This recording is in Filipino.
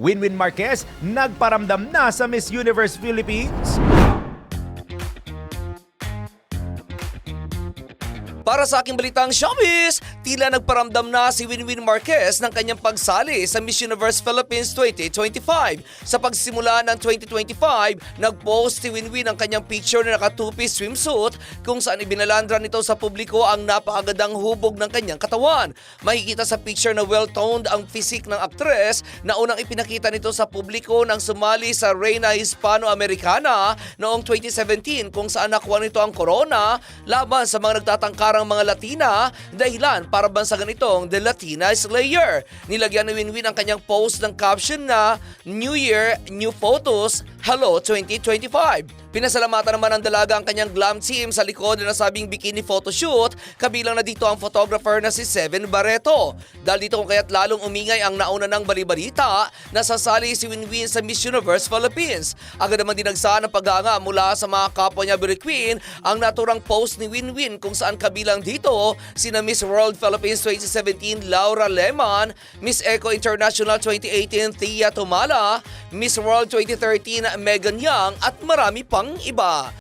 Winwin Marquez nagparamdam na sa Miss Universe Philippines. Para sa aking balitang showbiz, tila nagparamdam na si Winwin Marquez ng kanyang pagsali sa Miss Universe Philippines 2025. Sa pagsimula ng 2025, nag-post si Winwin ang kanyang picture na naka-two-piece swimsuit kung saan ibinalandra nito sa publiko ang napakagandang hubog ng kanyang katawan. Makikita sa picture na well-toned ang physique ng aktres na unang ipinakita nito sa publiko nang sumali sa Reina Hispano-Americana noong 2017 kung saan nakuha nito ang corona laban sa mga nagtatangkarang mga Latina dahilan para bansagan itong The Latina Slayer. Nilagyan ni Winwin ang kanyang post ng caption na New Year, New Photos, Hello 2025. Pinasalamatan naman ng dalaga ang kanyang glam team sa likod na nasabing bikini photoshoot, kabilang na dito ang photographer na si Seven Barreto. Dahil dito kung kaya't lalong umingay ang nauna ng balibalita na sasali si Winwin sa Miss Universe Philippines. Agad naman dinagsa ng paghanga mula sa mga kapwa niya beauty queen ang naturang post ni Winwin kung saan kabilang dito sina Miss World Philippines 2017 Laura Lemon, Miss Eco International 2018 Thea Tumala, Miss World 2013 Megan Young at marami pang iba.